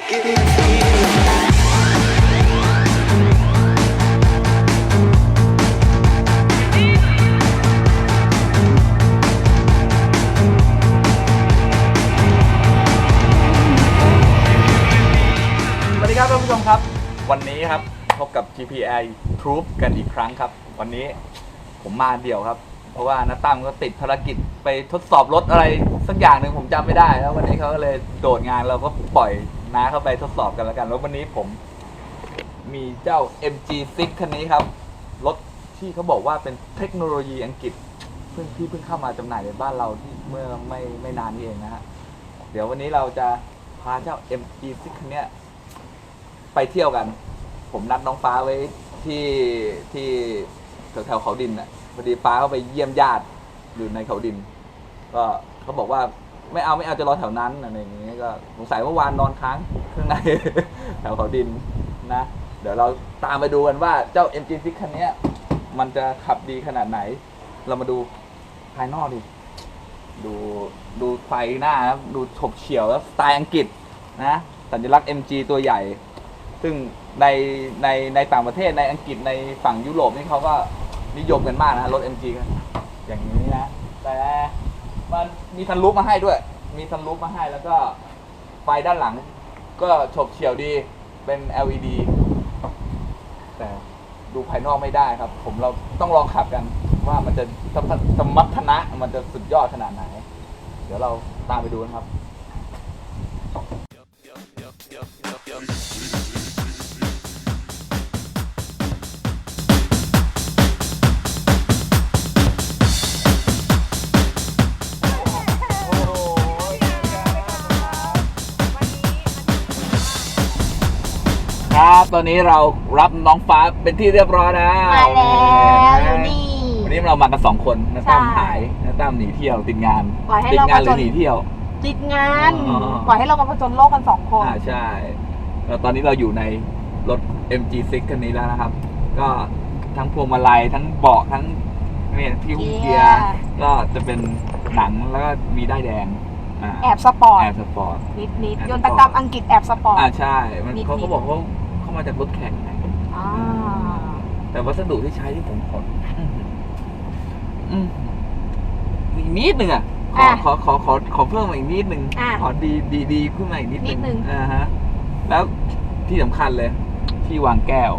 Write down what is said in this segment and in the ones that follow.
สวัสดีครับท่านผู้ชมครับ วันนี้ครับพบกับ GPI Proof กันอีกครั้งครับ วันนี้ผมมาเดี่ยวครับ เพราะว่าน้าตั้มก็ติดภารกิจไปทดสอบรถอะไรสักอย่างหนึ่งผมจำไม่ได้ แล้ววันนี้เขาก็เลยโดดงานเราก็ปล่อยน้าเข้าไปทดสอบกันแล้วกันแล้ววันนี้ผม มีเจ้า MG6 คันนี้ครับ รถที่เขาบอกว่าเป็นเทคโนโลยีอังกฤษ เพิ่งที่เพิ่งเข้ามาจำหน่ายในบ้านเราที่เมื่อไม่ไม่นานนี้เองนะฮะเดี๋ยววันนี้เราจะพาเจ้า MG6 คันเนี้ยไปเที่ยวกัน ผมนัดน้องฟ้าไว้ที่ที่แถวแถวเขาดินอะ อดีฟ้าเขาไปเยี่ยมญาติอยู่ในเขาดิน ก็เขาบอกว่าไม่เอาไม่เอาจะรอแถวนั้นอะไรอย่างเงี้ยก็สงสัยเมื่อวานนอนค้างข้างใน แถวเขาดินนะ เดี๋ยวเราตามไปดูกันว่าเจ้า MG6 คันนี้มันจะขับดีขนาดไหน เรามาดูภายนอกดิ ดูดูไฟหน้าดูฉบเฉี่ยวแล้วสไตล์อังกฤษนะสัญลักษณ์ MG ตัวใหญ่ ซึ่งในในในต่างประเทศในอังกฤษในฝั่งยุโรปนี่เขาก็ นิยมกันมากนะรถ MG กันอย่างนี้นะ แต่มันมีทันลุปมาให้ด้วย มีทันลุปมาให้แล้วก็ไฟด้านหลัง ก็ฉบเฉี่ยวดีเป็น LED แต่ดูภายนอกไม่ได้ครับ ผมเราต้องลองขับกันว่ามันจะสมรรถนะมันจะสุดยอดขนาดไหน เดี๋ยวเราตามไปดูนครับครับ ตอนนี้เรารับน้องฟ้าเป็นที่เรียบร้อยแล้วมาแล้วอยู่นี่วันนี้เรามากันสองคนนะตั้มใช่หายนะตั้มหนีเที่ยวติดงานปล่อยให้ติดเรางานหรือผจญหนีเที่ยว ติดงานอ๋อ ปล่อยให้เรามาผจญโลกกันสองคน อ่าใช่แล้วตอนนี้เราอยู่ในรถ MG6 คันนี้แล้วนะครับ ก็ทั้งพวงมาลัยทั้งเบาะทั้งเนี่ยที่หุ้มเกียร์ก็จะเป็นหนังแล้วก็มีได้ายแดงาแอบสปอร์ตแอบสปอร์ต นิดนิดแอบยนสปอร์ตตกรรมอังกฤษแอบสปอร์ต อ่าใช่ มันนิดๆ เขาเขาบอกเขาเขามาจากรถแข่งไงอ่าแต่วัสดุที่ใช้ที่ผมขออื้อหืออืมอีกนิดหนึ่งอะขออะขอขอขอขอเพิ่มมาอีกนิดหนึ่งอะขอดีดีดีขึ้นมาอีกนิดนิดหนึ่งอ่าฮะแล้วที่สำคัญเลย ที่วางแก้ว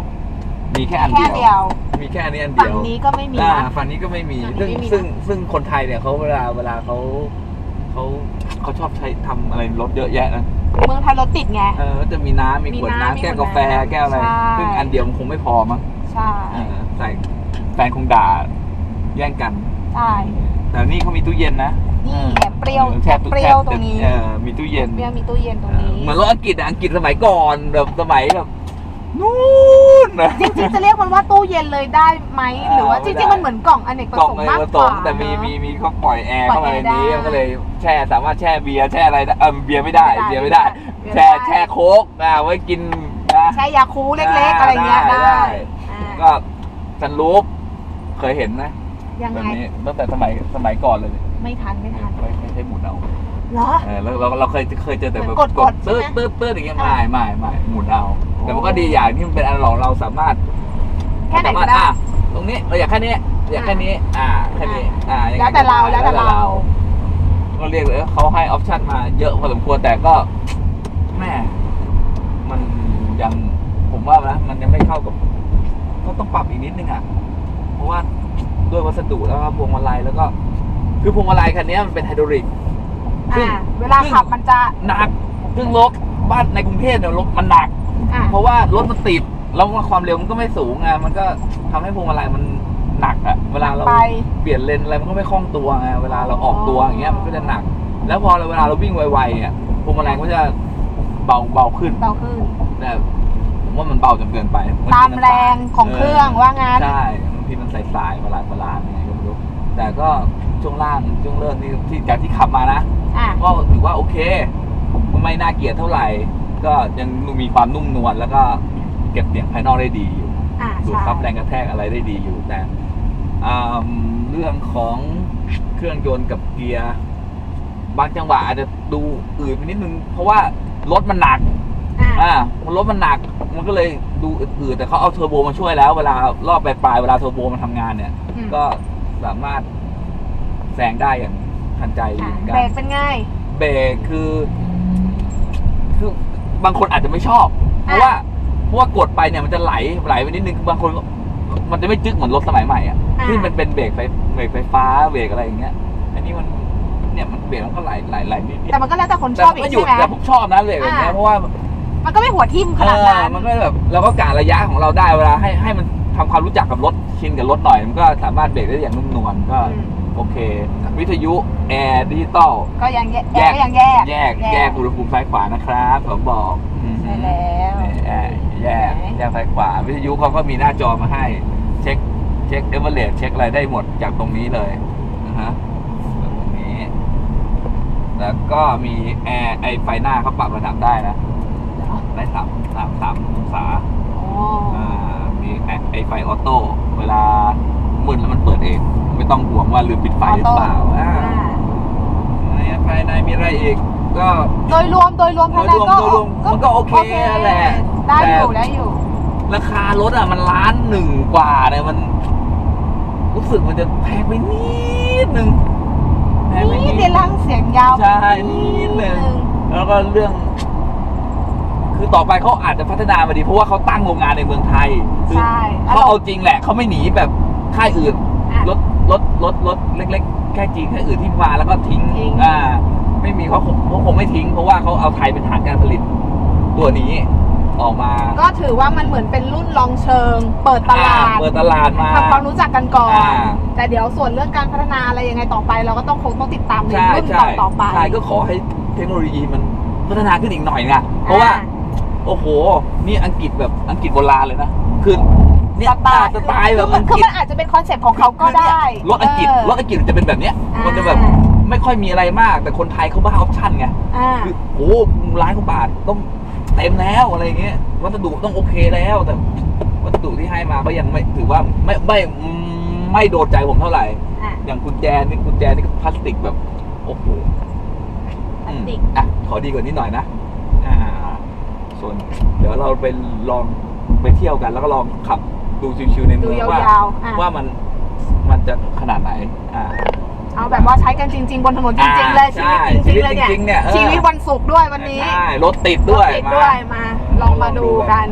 มีแค่อันแค่เดียวเดียวมีแค่อันนี้อันฝั่เดีงยว นี้ก็ไม่มีอ่านะ ฝั่งนี้ก็ไม่มี ฝั่ซึ่งงนี้ไม่มีนะ ซึ่งซึ่งคนไทยเนี่ยเขาเวลาเวลาเขาเขา เขาชอบใช้ทำอะไรรถเยอะแยะนะ เมืองไทยรถติดไง เออก็จะมีน้ำมีมีขวดน้ำน้ำแก้วมีขวดกาแฟน้ำแก้วอะไร ใช่ ซึ่งอันเดียวมันคงไม่พอมั้งใช่เออใส่แฟนคงด่าแย่งกัน ใช่แต่นี่เขามีตู้เย็นนะนี่แอบเปรี้ยวออแอบเปรี้ยวตรงนี้เออมีตู้เย็นเปรี้ยวมีตู้เย็นตรงเออนี้ เหมือนรถอังกฤษอะอังกฤษสมัยก่อนแบบสมัยแบบ นู่นนะจริงๆจะเรียกมันว่าตู้เย็นเลยได้ไหมเออหรือว่าจไม่ริงได้ๆมันเหมือนกล่องอเนกประกล่องสงค์ในมากผกสว่ามแต่มีเนอะมีมีเขาปล่อยแอร์ปล่เข้าอยมาในแอร์นี้ได้มันก็เลยแช่สามารถแช่เบียร์แช่อะไรได้เออเบียร์ไม่ได้ไม่ได้เบียร์ไม่ได้เบียร์แช่ไม่ได้แช่โค้กนะไว้กินนะใช้ยาคูลเล็กๆอะไรเงี้ยได้ได้ได้อ่าก็ซันรูปเคยเห็นนะยังแบไงบนี้ตั้งแต่สมัยสมัยก่อนเลย ไม่ทันไม่ทันไม่ไม่ใช่หมุนเอา เหรอ เออแล้วเราเราเคยเคยเจอแต่แบบเหมือนกดกดตื้อใช่ไหมตื้อตื้ออย่างเงี้ยอ่าไม่ไม่ไม่หมุนเอาโอ้แต่มันก็ดีอย่างที่มันเป็นอันหลอกเราสามารถแค่ไหนสาก็มารถได้อะตรงนี้เราอยากแค่นี้อยากแค่นี้ อ่าแค่นี้อ่ายังไงแล้วแต่เราก็ได้แล้วแต่เรา ก็เรียกเลยเขาให้ออปชันมาเยอะพอสมควรแต่ก็แม่มันยังผมว่านะมันยังไม่เข้ากับก็ต้องปรับอีกนิดนึงอะเพราะว่าด้วยวัสดุแล้วก็พวงมาลัยแล้วก็ คือพวงมาลัยคันนี้มันเป็นไฮดรอลิก ซึ่งอ่าเวลาขับมันจะหนักซึ่งรถบ้านในกรุงเทพเนี่ยรถมันหนัก อ่าเพราะว่ารถมันติดแล้วความเร็วมันก็ไม่สูงไงมันก็ทำให้พวงมาลัยมันหนักอะเวลาเรา ไป เปลี่ยนเลนอะไรมันก็ไม่คล่องตัวไงเวลาเราออกตัวอย่างเงี้ยมันก็จะหนัก แล้วพอเราเวลาเราวิ่งไวๆอะพวงมาลัยก็จะเบาเบาขึ้นเบาขึ้น แต่ผมว่ามันเบาจนเกินไปตามแรงของเครื่องว่างั้น ใช่บางทีมันสายๆประหลาดประหลาดๆยังไงก็ไม่รู้แต่ก็ ช่วงล่างช่วงเลิศที่ที่จากที่ขับมานะ อะก็ถือว่าโอเค ไม่น่าเกลียดเท่าไหร่ ก็ยังมีความนุ่มนวลแล้วก็เก็บเสียงภายนอกได้ดีอยู่ อ่าดูดใช่ซับแรงกระแทกอะไรได้ดีอยู่แต่อ่าเรื่องของเครื่องยนต์กับเกียร์บางจังหวะอาจจะดูอืดไปนิดนึง เพราะว่ารถมันหนัก อ่ารถมันหนักมันก็เลยดูอืดๆแต่เขาเอาเทอร์โบมาช่วยแล้ว เวลารอบปลายๆเวลาเทอร์โบมันทำงานเนี่ย อืมก็สามารถ แซงได้อย่างทันใจดีอะเหมือนกัเบรนกเป็นไง เบรกคือ คือบางคนอาจจะไม่ชอบ เพราะอะว่าเพราะว่ากดไปเนี่ยมันจะไหลไหลไปนิดนึงคือบางคนก็มันจะไม่จึ๊กเหมือนรถสมัยใหม่อะอะที่มันเป็นเบรกไฟเบรกไฟฟ้าเบรกอะไรอย่างเงี้ย อันนี้มันเนี่ยมันเบรกมันก็ไหลไหลไหลนิดเดียวแต่มันก็แล้วแต่คนชแต่อบมันอีก็กหยุใช่ดไหมแต่ผมชอบนะเบรกแบบเนี้ยอะเพราะว่า มันก็ไม่หัวทิ่มขนาดเอนั้อนมันก็แบบเราก็กะระยะของเราได้เวลาให้ให้มันทำความรู้จักกับรถชินกับรถหน่อยมันก็สามารถเบรกได้อย่างนุ่มนวลก็อืม โอเค วิทยุแอร์ดิจิตอลก็ยังแยกแยกก็ยังแยกแยกแยกอุณหภูมิซ้ายขวานะครับผมบอกอืมใช่แล้วแยกแยกแยกซ้ายขวา วิทยุเขาก็มีหน้าจอมาให้ เช็คเช็คเอเวอเรสเช็คอะไรได้หมดจากตรงนี้เลยนะฮะตรงนี้ แล้วก็มีแอร์ไอไฟหน้าเขาปรับระดับได้นะได้สามสามสามองศาอ๋ออ่ามีไอไอไฟออโต้เวลา ต้องห่วงว่าลืมปิดไฟหรือเปล่าอ่าอ่าในภายในมีอะไรอีกก็โดยรวมโดยรวมภายในก็โดยรวมมันก็โอเคแหละได้อยู่แต่ได้อยู่ ราคารถอะมันล้านหนึ่งกว่าเนี่ยมัน รู้สึกมันจะแพงไปนิดนึงแพงไปนี่นิดเดี๋ยวลังเสียงยาวใช่นิดนึงแล้วก็เรื่อง คือต่อไปเขาอาจจะพัฒนามาดีเพราะว่าเขาตั้งโรงงานในเมืองไทยคือใช่เขาเอาจริงแหละเขาไม่หนีแบบค่ายอื่นอะ รถรถรถรถเล็ก ๆ แค่จีนค่ายอื่นที่มาแล้วก็ทิ้งทิ้ง อ่าไม่มีเขาคงเขาคงไม่ทิ้ง เพราะว่าเขาเอาไทยเป็นฐานการผลิต ตัวนี้ออกมาก็ถือว่ามันเหมือนเป็นรุ่นลองเชิง เปิดตลาอ่ดเปิดตลาดมา ทำความรู้จักกันก่อน อ่า แต่เดี๋ยวส่วนเรื่องการพัฒนาอะไรยังไงต่อไป เราก็ต้องคงต้องติดตามในใช่รุ่นใช่ต่อต่อไปใช่ก็ขอให้เทคโนโลยีมันพัฒนาขึ้นอีกหน่อยไงเพราะว่า อ่ โอ้โห นี่อังกฤษแบบอังกฤษโบราณเลยนะ คือ เนี่ยสไตล์สไตล์แบบคืออังคืกอฤษมันอาจจะเป็นคอนเซ็ปต์ของเขาก็ได้รถอังกฤษเรถอังกฤษมันจะเป็นแบบเนี้ยอ่ามัมันจะแบบไม่ค่อยมีอะไรมาก แต่คนไทยเขาบ้าออปชั่นไงอ่าคือโอ้ร้านกว่าบาทต้องเต็มแล้วอะไรเงี้ยวัสดุต้องโอเคแล้ว แต่วัสดุที่ให้มาก็ยังไม่ถือว่าไม่ไม่ไม่โดนใจผมเท่าไหร่ อะอย่างกุญแจนี่กุญแจนี่ก็พลาสติกแบบโอ้โหพลาสติก อืมอะขอดีกว่านี้หน่อยนะ อ่า ส่วน เดี๋ยวเราไปลองไปเที่ยวกัน แล้วก็ลองขับ ดูชิวๆในดูเมืองยว่าาวๆอะ ว่ามันมันจะขนาดไหนอ่า เอาแบบว่าใช้กันจริง ๆ บนถนนจริงๆเลยใช่ชีวิตจริงๆเลยเนี่ยชีวิตจริงๆเนี่ยเออ ชีวิตวันศุกร์ด้วยวันนี้ใช่รถติดด้วยรถติดด้วยมา ลองมาดูกัน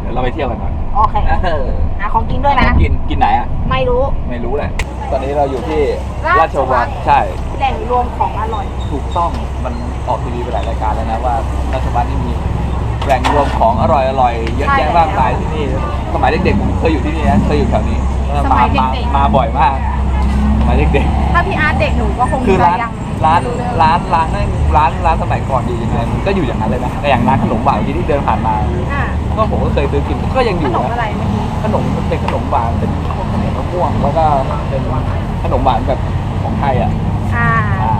เดี๋ยวเราไปเที่ยวกันหน่อยโอเคเออหาของกินด้วยนะ กินกินไหนอะ ไม่รู้ ไม่รู้แหละ ตอนนี้เราอยู่ที่ราราชชวัวัตตรรใช่ แหล่งรวมของอร่อย ถูกต้องมันออกทีวีไปหลายรายการแล้วนะว่า ของอร่อยอร่อยๆเยอะใช่แยะมากมายที่นี่ สมัยเด็กๆผมเคยอยู่ที่นี่นะเคยอยู่แถวนี้สมัยมาเด็กๆ มาบ่อยมากสมัยเด็กถ้าพี่อาร์ตเด็กหนูก็คงๆคือร้านยังร้านไม่เองร้านร้านนั่นร้านร้านสมัยก่อนอยู่ยังไงมันก็อยู่อย่างนั้นเลยนะแต่อย่างร้านขนมหวานที่ที่เดินผ่านมา อะก็ผมก็เคยซื้อกินก็ยังอขยู่นมนะอะไรเมื่อกี้ขนมมันเป็นขนมหวานเป็นพวกขนมมะม่วงแล้วก็เป็นขนมหวานแบบของไทยอะอ่าอ่า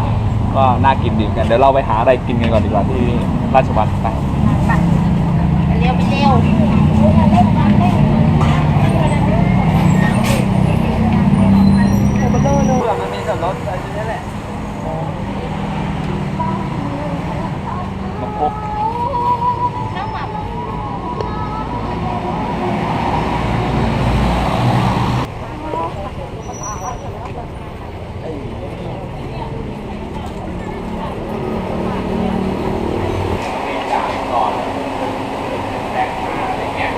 ก็น่ากินดีเหมือนกันเดี๋ยวเราไปหาอะไรกินกันก่อนดีกว่าที่ราชวัตรไปไปไป เร็วไปเร็วโอ้เลอเลยเพื่อมันมีกับรถอะไรนี่แหละมาพบก่อนแต่งมาอะไรเงี้ย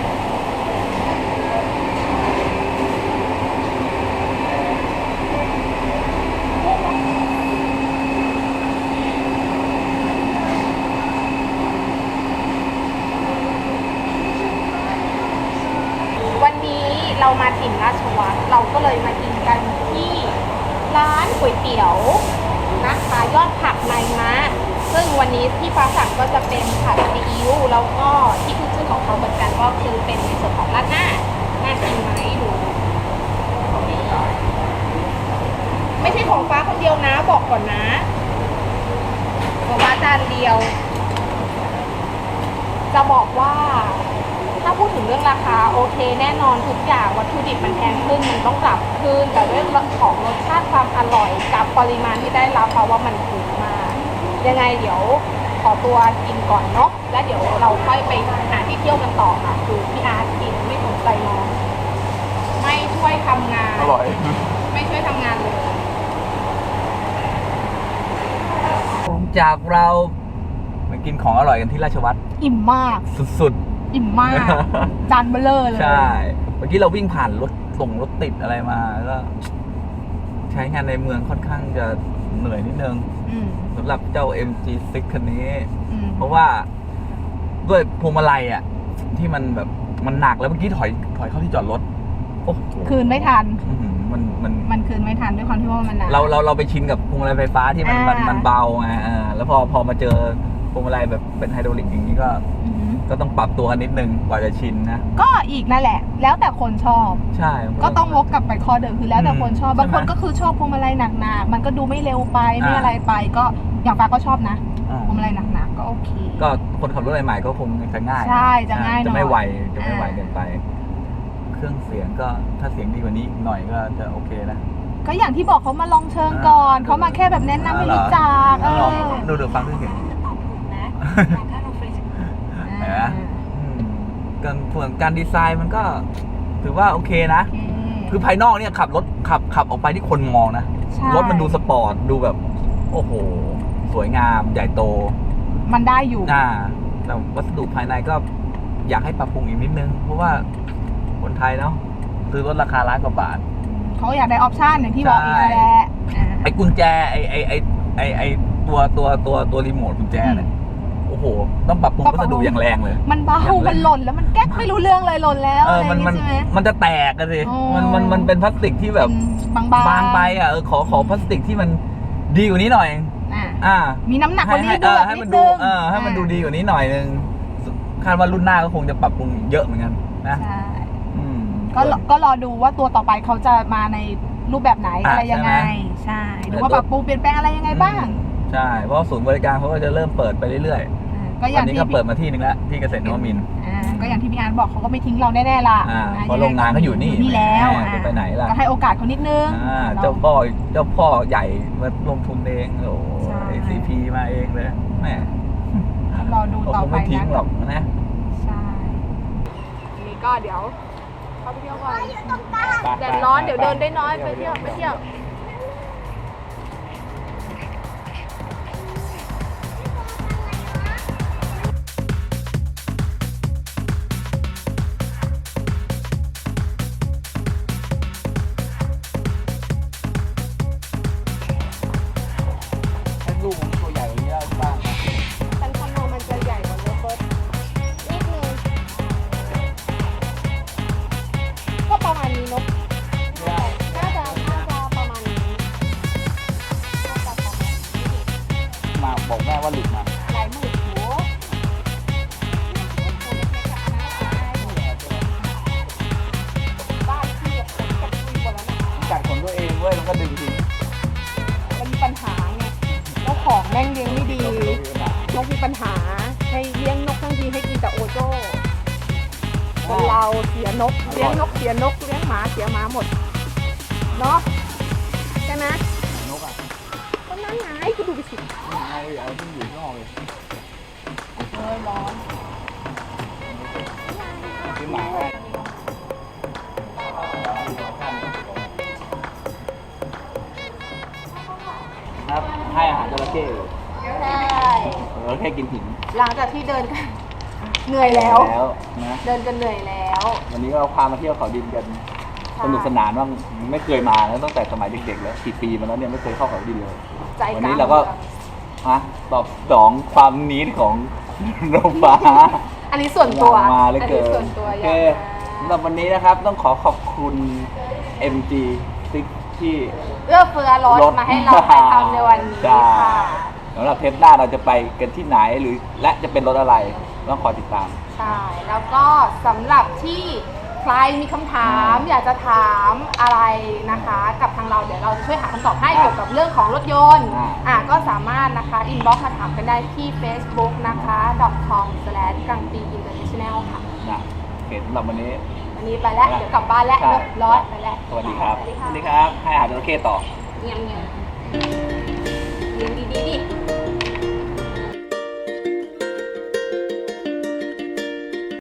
วันนี้เรามาถิ่นราชวัตรเราก็เลยมากินกันที่ร้านก๋วยเตี๋ยวนะคะยอดผักในมะซึ่งวันนี้ที่ฟ้าสั่งก็จะเป็นผัดซีอิ๊วแล้วก็ที่ขึ้นชื่อของเขาเหมือนกันก็คือเป็นในส่วนของราดหน้าน่ากินไหมดู ไม่ใช่ของฟ้าคนเดียวนะบอกก่อนนะของฟ้าจานเดียว จะบอกว่า ถ้าพูดถึงเรื่องราคาโอเค แน่นอนทุกอย่างวัตถุดิบมันแพงขึ้นมันต้องปรับขึ้น แต่เรื่องของรสชาติความอร่อยกับปริมาณที่ได้รับเพราะว่ามันถูกมากยังไงเดี๋ยวขอตัวกินก่อนเนาะแล้วเดี๋ยวเราค่อยไปหาที่เที่ยวกันต่อค่ะคือพี่อาร์ตกินไม่สนใจน้องไม่ช่วยทำงาน อร่อย ไม่ช่วยทำงานเลยจากเราไปกินของอร่อยกันที่ราชวัตรอิ่มมากสุด อิ่มมากจานเบลเลอร์เลๆยใช่ เมื่อกี้เราวิ่งผ่านรถส่งรถติดอะไรมาก็ใช้งานในเมืองค่อนข้างจะเหนื่อยนิดนึงอืมสำหรับเจ้า MG6 คันนี้อืมเพราะว่าด้วยพวงมาลัยอะ ที่มันแบบมันหนักแล้วเมื่อกี้ถอยถอยเข้าที่จอดรถโอ้โหคืนไม่ทันอื้อหือมันมันมันคืนไม่ทันด้วยความที่ว่ามันหนักเราเราเราไปชินกับพวงมาลัยไฟฟ้าที่มันมันอ่ามัมันเบาไงเออแล้วพอพอมาเจอพวงมาลัยแบบเป็นไฮดรอลิกอย่างนี้ก็อือหือ ก็ต้องปรับตัวกันนิดนึงกว่าจะชินนะ ก็อีกนั่นแหละ แล้วแต่คนชอบ ใช่ ก็ต้องวกกลับไปข้อเดิมคือแล้วแต่คนชอบอืมบางคนใช่ไหมก็คือชอบพวงมาลัยหนักๆ มันก็ดูไม่เร็วไปไม่อ่าอะไรไป ก็อย่างฟ้าก็ชอบนะอ่าพวงมาลัยหนักๆก็โอเค ก็คนขับรถใหม่ๆก็คงจะง่าย ใช่จะง่ายหน่อยจะไม่ไวจะไม่ไวอ่าเกินไป เครื่องเสียงก็ถ้าเสียงดีกว่านี้อีกหน่อยก็จะโอเคนะก็อย่างที่บอกเขามาลองเชิงก่อนอ่าเขามาแค่แบบแนะนำให้อ่าเหรอรู้จักเอลองอดูดูฟังเครื่องเสียงเห็ นไหมอืมการส่วนการดีไซน์มันก็ถือว่าโอเคนะโอเคคือภายนอกเนี่ยขับรถขับขับออกไปที่คนมองนะ ใช่ รถมันดูสปอร์ตดูแบบ โอ้โห สวยงามใหญ่โตมันได้อยู่ อ่าแต่วัสดุภายในก็อยากให้ปรับปรุงอีกนิดนึง เพราะว่าคนไทยเนาะซื้อรถราคาล้านกว่าบาท เขาอยากได้ออปชันอย่างที่บอกอีกนั่นแหละอ่า ไอ้กุญแจไอ้ไอ้ไอ้ไอ้ไอ้ตัวตัวตัวตัวรีโมทกุญแจเนี่ย โอ้โห ต้องปรับปรุงต้องวัปรับสปรุดุงอย่างแรงเลย มันเบาอย่างเล่นมันหล่นแล้วมันแก๊กไม่รู้เรื่องเลยหล่นแล้วเออะอไรมันอย่างมันงี้ใช่ไหมมันจะแตกกันสิอ๋อมันมันมันเป็นพลาสติกที่แบบเป็นบางๆบางไปอะเออขอขอพลาสติกที่มันดีกว่านี้หน่อยอ่าอ่ามีน้ำหนักกให้ว่านี้ให้ด้เอวยอให้มันดูเออให้มันดูดีกว่านี้หน่อยนึงคาดว่ารุ่นหน้าก็คงจะปรับปรุงเยอะเหมือนกันนะใช่อืมก็รอก็รอดูว่าตัวต่อไปเขาจะมาในรูปแบบไหนอะอะไรยังไง ใช่ไหมใช่ดูว่าปรับปรุงเปลี่ยนแปลงอะไรยังไงบ้าง ใช่ เพราะว่าศูนย์บริการเขาก็จะเริ่มเปิดไปเรื่อยอ่าๆ ก็อวัย่างนนี้ที่ก็เปิดมาที่หนึ่งแล้วที่เกษตรนวมินทร์อ่าก็อย่างที่พี่อาร์ตบอกเขาก็ไม่ทิ้งเราแน่ๆล่ะอ่าอ่เพราะโรงงานเขาอยู่นี่นี่แล้วแม่จะไปไหนล่ะก็ให้โอกาสเขานิดนึง อ่าเราเจ้าพ่อเจ้าพ่อใหญ่มาลงทุนเองโอ้ใช่ ซีพีมาเองเลยแม่รอดูเขาต่อคงไปไม่ทิ้งนะหรอกนะ ใช่ทีนี้ก็เดี๋ยวเข้าไปเที่ยวก่อนแดดร้อนเดี๋ยวเดินได้น้อยไปเที่ยวไปเที่ยว บอกแม่ว่าหลุดมาหลายหมื่นโหบ้านที่แบบคนกับคุยหมดแล้วนะจัดขนตัวเองเว้ยแล้วก็ดึงทิ้งมันมีปัญหาไงเจ้าของแม่งเลี้ยงไม่ดีนกมีปัญหาให้เลี้ยงนกทั้งทีให้กินแต่โอโจ้คนเราเสียนกเลี้ยงนกเสียนกเลี้ยงหมาเสียหมาหมดเนาะ นั่นไงก็ดูไปสิไอ้เอาที่อยู่ข้างนอกเลยเออร้อนซื้อหมาได้ครับให้อาหารจระเข้อยู่ใช่เออแค่กินหินหลังจากที่เดินกันเหนื่อยแล้ว แล้วนะ เดินกันเหนื่อยแล้ว วันนี้เราพามาเที่ยวเขาดินกัน สนุกสนานว่างไม่เคยมาแล้วตั้งแต่สมัยเด็กๆแล้วกี่ปีมาแล้วเนี่ยไม่เคยเข้าเขาดินเลย ใจวันกลางนี้เราก็ฮะตอบสองความนิดของโรงฟ้า อันนี้ส่วนตัวอยากมาเหลยอันเกินี้นส่วนตัวโออเคยากสำหรับวันนี้นะครับต้องขอขอบคุณ MG ซิกที่ เอื้อเฟื้อรถมาให้เราไปทำในวันนี้ใช่ค่ะ สำหรับเทปหน้าเราจะไปกันที่ไหนหรือและจะเป็นรถอะไร ต้องคอยติดตาม ใช่ แล้วก็สำหรับที่ ใครมีคำถามอยากจะถามอะไรนะคะ กับทางเราเดี๋ยวเราจะช่วยหาคำตอบให้อ่าเกี่ยวกับเรื่องของรถยนต์อ่า อ่าก็สามารถนะคะ inbox มาถามกันได้ที่ facebook นะคะ com slash กังปี international ค่ะ นะโอเคสำหรับวันนี้ วันนี้ไปแล้ว เดี๋ยวกลับบ้านแล้วใช่ ร้อนไปแล้วสวัสดีครับ สวัสดีสวัสดีค่ะครับให้อาหารจระเข้ต่อ เงียบเงียบเลี้ยงดีๆดิ